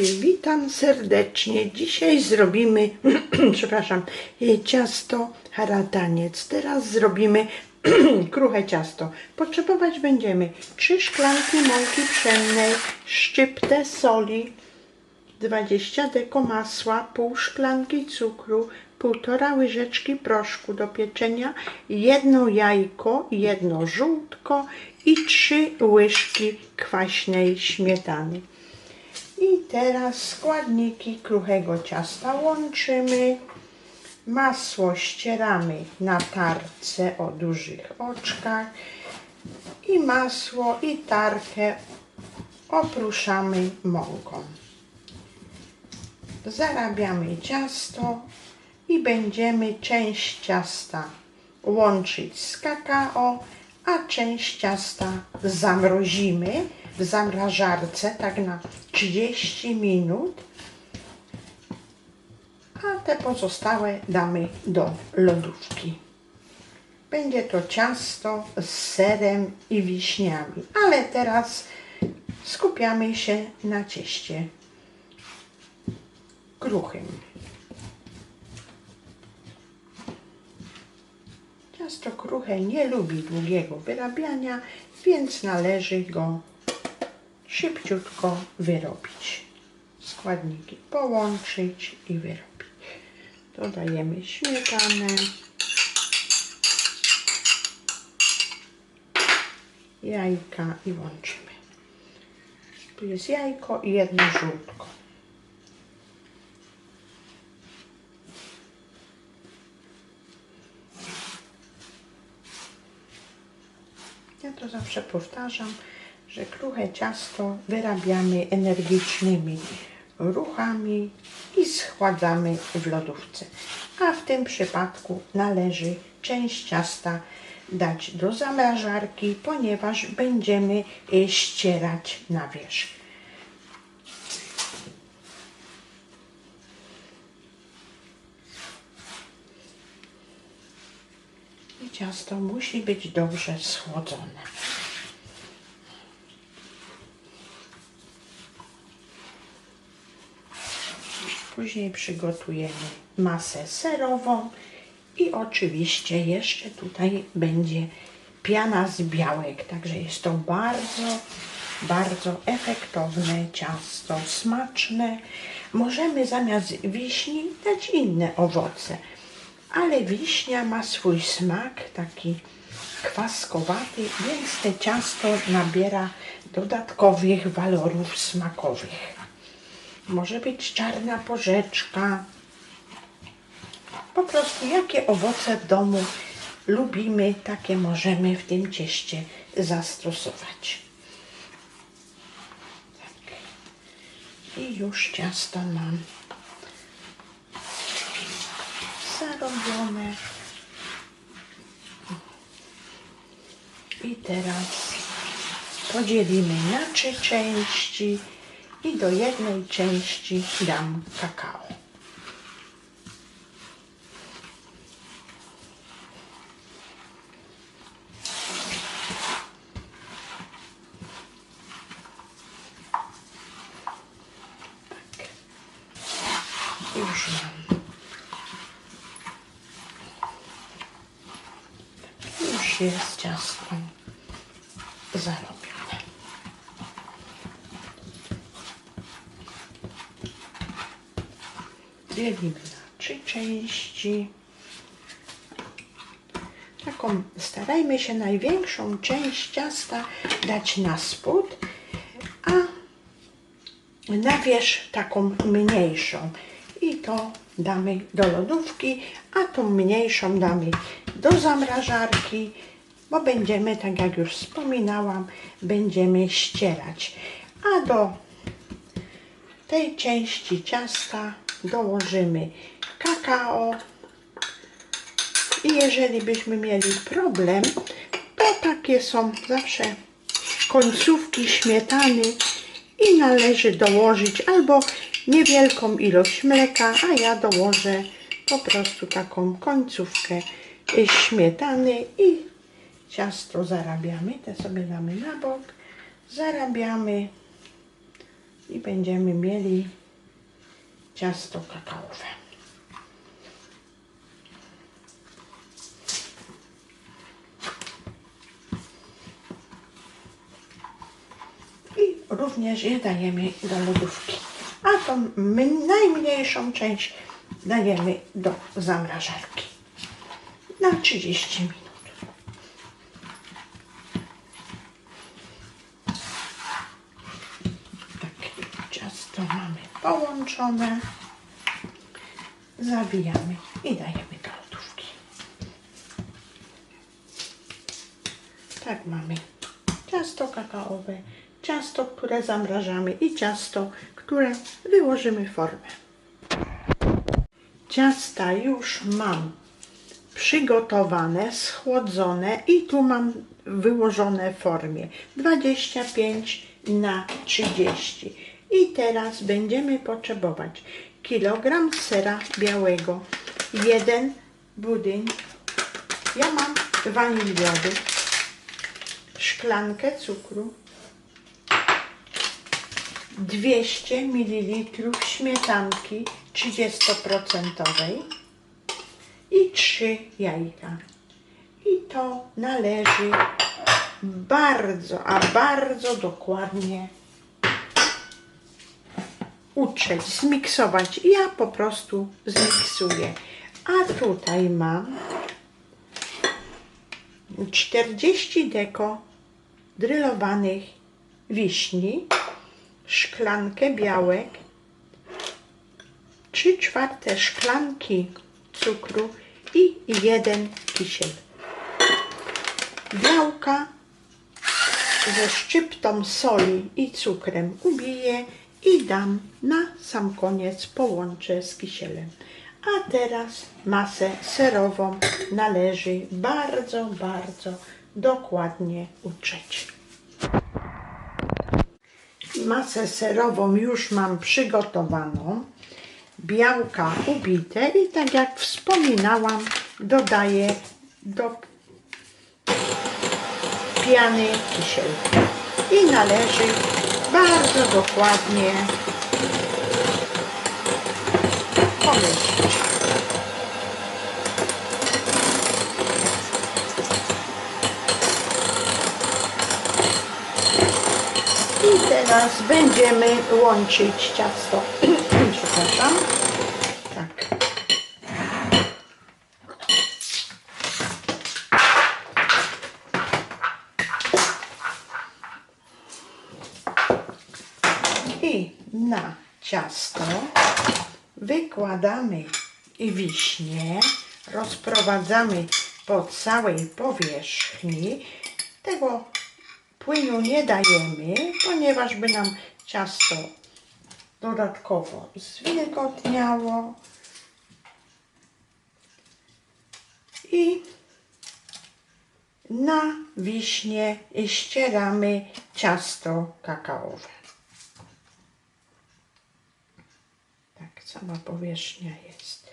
Witam serdecznie. Dzisiaj zrobimy, przepraszam, e, ciasto harataniec. Teraz zrobimy kruche ciasto. Potrzebować będziemy 3 szklanki mąki pszennej, szczyptę soli, 20 deko masła, pół szklanki cukru, półtora łyżeczki proszku do pieczenia, jedno jajko, jedno żółtko i trzy łyżki kwaśnej śmietany. I teraz składniki kruchego ciasta łączymy. Masło ścieramy na tarce o dużych oczkach i masło i tarkę opruszamy mąką. Zarabiamy ciasto i będziemy część ciasta łączyć z kakao, a część ciasta zamrozimy w zamrażarce tak na 30 minut, a te pozostałe damy do lodówki. Będzie to ciasto z serem i wiśniami, ale teraz skupiamy się na cieście kruchym. Ciasto kruche nie lubi długiego wyrabiania, więc należy go szybciutko wyrobić. Składniki połączyć i wyrobić. Dodajemy śmietanę. Jajka i łączymy. Tu jest jajko i jedno żółtko. Ja to zawsze powtarzam, że kruche ciasto wyrabiamy energicznymi ruchami i schładzamy w lodówce. A w tym przypadku należy część ciasta dać do zamrażarki, ponieważ będziemy ścierać na wierzch. Ciasto musi być dobrze schłodzone. Później przygotujemy masę serową i oczywiście jeszcze tutaj będzie piana z białek. Także jest to bardzo, bardzo efektowne ciasto, smaczne. Możemy zamiast wiśni dać inne owoce, ale wiśnia ma swój smak taki kwaskowaty, więc te ciasto nabiera dodatkowych walorów smakowych. Może być czarna porzeczka. Po prostu jakie owoce w domu lubimy, takie możemy w tym cieście zastosować. Tak. I już ciasto mam zarobione. I teraz podzielimy na trzy części i do jednej części dam kakao. Tak. Mam. Już jest ciasto zarobione. Dzielimy na trzy części. Taką starajmy się największą część ciasta dać na spód, a na wierzch taką mniejszą. I to damy do lodówki, a tą mniejszą damy do zamrażarki, bo będziemy, tak jak już wspominałam, będziemy ścierać. A do tej części ciasta dołożymy kakao. I jeżeli byśmy mieli problem, to takie są zawsze końcówki śmietany i należy dołożyć albo niewielką ilość mleka, a ja dołożę po prostu taką końcówkę śmietany i ciasto zarabiamy, te sobie damy na bok, zarabiamy i będziemy mieli ciasto kakaowe. I również je dajemy do lodówki. A tą najmniejszą część dajemy do zamrażarki na 30 minut. Tak, ciasto mamy połączone. Zawijamy i dajemy do lodówki. Tak mamy ciasto kakaowe, ciasto, które zamrażamy i ciasto, które wyłożymy w formę. Ciasta już mam przygotowane, schłodzone i tu mam wyłożone w formie 25 na 30. I teraz będziemy potrzebować kilogram sera białego, jeden budyń, ja mam waniliowy, szklankę cukru, 200 ml śmietanki 30% i 3 jajka. I to należy bardzo, a bardzo dokładnie utrzeć, zmiksować. Ja po prostu zmiksuję. A tutaj mam 40 deko drylowanych wiśni, szklankę białek, 3 czwarte szklanki cukru i jeden kisiel. Białka ze szczyptą soli i cukrem ubiję i dam na sam koniec połączę z kisielem. A teraz masę serową należy bardzo, bardzo dokładnie utrzeć. Masę serową już mam przygotowaną, białka ubite i tak jak wspominałam, dodaję do piany kisiel. I należy bardzo dokładnie pomieścić. I teraz będziemy łączyć ciasto. Przepraszam. Tak. I na ciasto wykładamy wiśnie, rozprowadzamy po całej powierzchni. Tego płynu nie dajemy, ponieważ by nam ciasto dodatkowo zwilgotniało. I na wiśnie ścieramy ciasto kakaowe. Cała powierzchnia jest.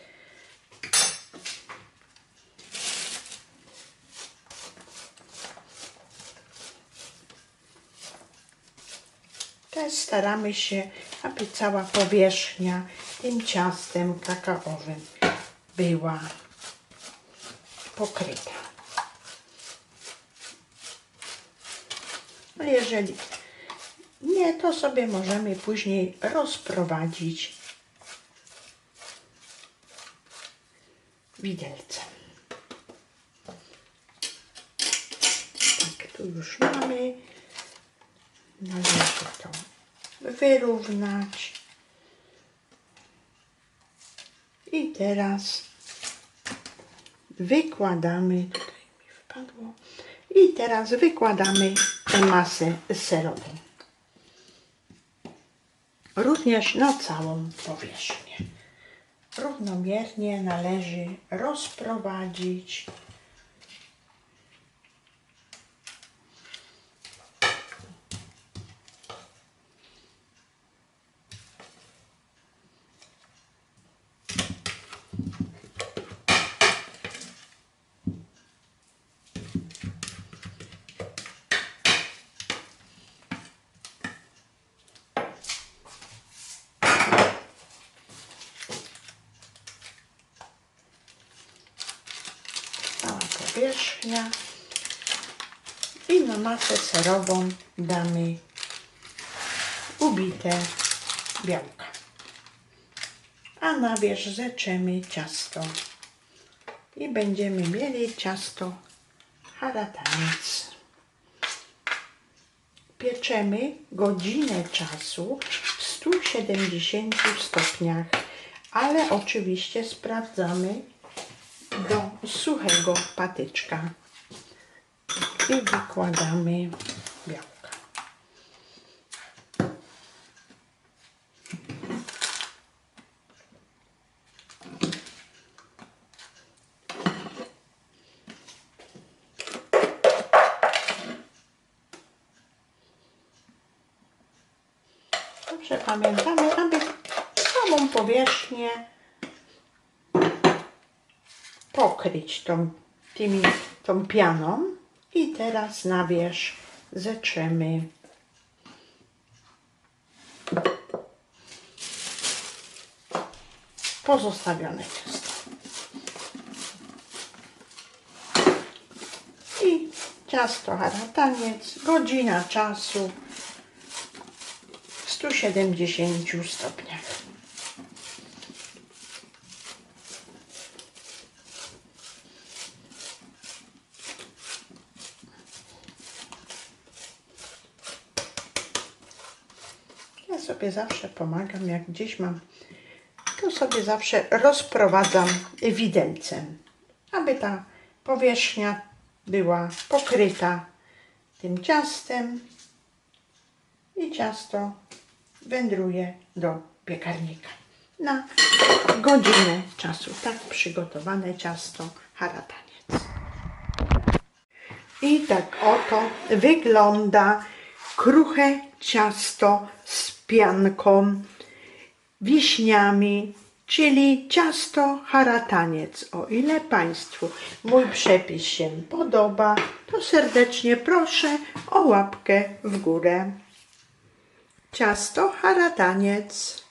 Też staramy się, aby cała powierzchnia tym ciastem kakaowym była pokryta. No jeżeli nie, to sobie możemy później rozprowadzić widelcem. Tak, tu już mamy. Należy to wyrównać. I teraz wykładamy, tutaj mi wpadło, i teraz wykładamy tę masę serową. Również na całą powierzchnię. Równomiernie należy rozprowadzić. Powierzchnia i na masę serową damy ubite białka. A na wierzch zeczemy ciasto i będziemy mieli ciasto harataniec. Pieczemy godzinę czasu w 170 stopniach, ale oczywiście sprawdzamy do suchego patyczka i wykładamy białka. Dobrze pamiętamy, aby całą powierzchnię pokryć tą, tymi, tą pianą i teraz na wierzch zetrzemy pozostawione ciasto. I ciasto harataniec, godzina czasu w 170 stopniach. Ja sobie zawsze pomagam, jak gdzieś mam, to sobie zawsze rozprowadzam widelcem, aby ta powierzchnia była pokryta tym ciastem i ciasto wędruje do piekarnika na godzinę czasu. Tak przygotowane ciasto harataniec. I tak oto wygląda kruche ciasto z pianką, wiśniami, czyli ciasto harataniec. O ile Państwu mój przepis się podoba, to serdecznie proszę o łapkę w górę. Ciasto harataniec.